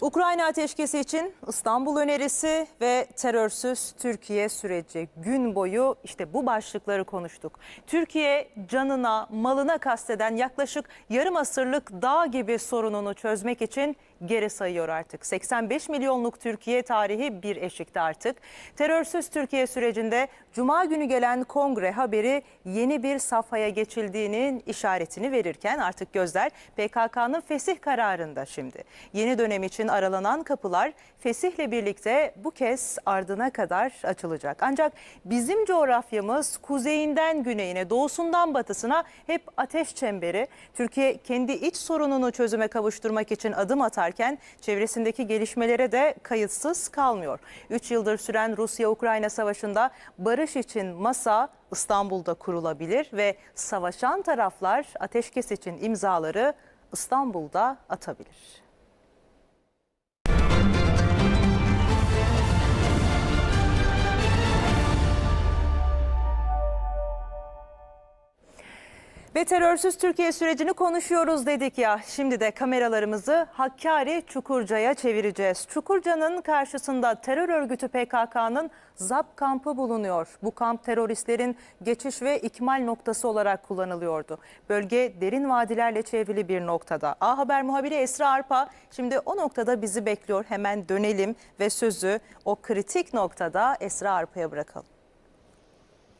Ukrayna ateşkesi için İstanbul önerisi ve terörsüz Türkiye süreci gün boyu işte bu başlıkları konuştuk. Türkiye canına, malına kasteden yaklaşık yarım asırlık dağ gibi sorununu çözmek için geri sayıyor artık. 85 milyonluk Türkiye tarihi bir eşikte artık. Terörsüz Türkiye sürecinde Cuma günü gelen kongre haberi yeni bir safhaya geçildiğinin işaretini verirken artık gözler PKK'nın fesih kararında şimdi. Yeni dönem için aralanan kapılar fesihle birlikte bu kez ardına kadar açılacak. Ancak bizim coğrafyamız kuzeyinden güneyine, doğusundan batısına hep ateş çemberi. Türkiye kendi iç sorununu çözüme kavuşturmak için adım atarken çevresindeki gelişmelere de kayıtsız kalmıyor. 3 yıldır süren Rusya-Ukrayna savaşında barış için masa İstanbul'da kurulabilir ve savaşan taraflar ateşkes için imzaları İstanbul'da atabilir. Ve terörsüz Türkiye sürecini konuşuyoruz dedik ya. Şimdi de kameralarımızı Hakkari Çukurca'ya çevireceğiz. Çukurca'nın karşısında terör örgütü PKK'nın ZAP kampı bulunuyor. Bu kamp teröristlerin geçiş ve ikmal noktası olarak kullanılıyordu. Bölge derin vadilerle çevrili bir noktada. A Haber muhabiri Esra Arpa şimdi o noktada bizi bekliyor. Hemen dönelim ve sözü o kritik noktada Esra Arpa'ya bırakalım.